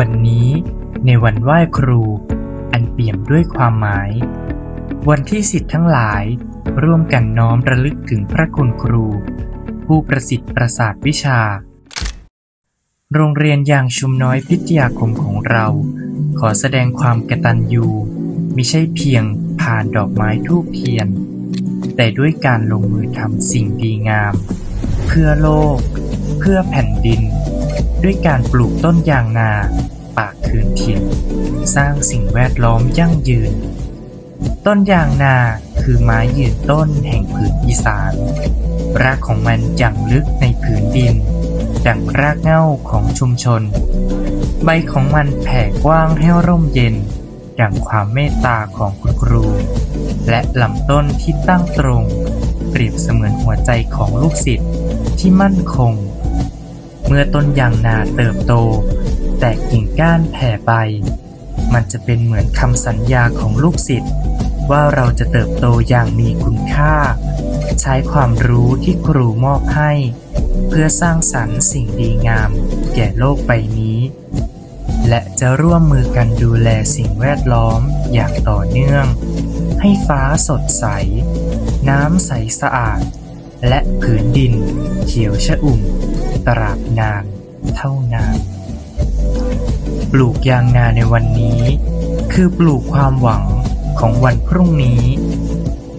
วันนี้ในวันไหว้ครู อันเปี่ยมด้วยความหมาย วันที่สิทธิ์ทั้งหลาย ร่วมกันน้อมระลึกถึงพระคุณครู ผู้ประสิทธิ์ประสาทวิชา โรงเรียนอย่างชุมน้อยพิทยาคมของเรา ขอแสดงความกตัญญูมิใช่เพียงผ่านดอกไม้ทูบเทียน แต่ด้วยการลงมือทำสิ่งดีงาม เพื่อโลก เพื่อแผ่นดิน ด้วยการปลูกต้นยางนาปากคืนถิ่น สร้างสิ่งแวดล้อมยั่งยืน ต้นยางนาคือไม้ยืนต้นแห่งผืนอีสาน รากของมันจังลึกในผืนดิน ดังรากเหง้าของชุมชน ใบของมันแผ่กว้างให้ร่มเย็น ดังความเมตตาของคุณครู และลำต้นที่ตั้งตรง เปรียบเสมือนหัวใจของลูกศิษย์ที่มั่นคง เมื่อต้นยางนาเติบโต แตกกิ่งก้านแผ่ใบ มันจะเป็นเหมือนคำสัญญาของลูกศิษย์ว่าเราจะเติบโตอย่างมีคุณค่า ใช้ความรู้ที่ครูมอบให้ เพื่อสร้างสรรค์สิ่งดีงาม แก่โลกใบนี้ และจะร่วมมือกันดูแลสิ่งแวดล้อมอย่างต่อเนื่อง ให้ฟ้าสดใส น้ำใสสะอาด และผืนดิน เขียวชอุ่ม ตราบนานเท่านาน ปลูกยางนาในวันนี้ คือปลูกความหวังของวันพรุ่งนี้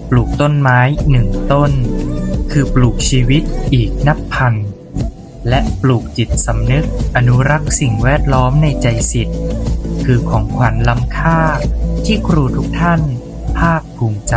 ปลูกต้นไม้หนึ่งต้น คือปลูกชีวิตอีกนับพัน และปลูกจิตสำนึกอนุรักษ์สิ่งแวดล้อมในใจสิทธิ์ คือของขวัญล้ำค่าที่ครูทุกท่านภาคภูมิใจ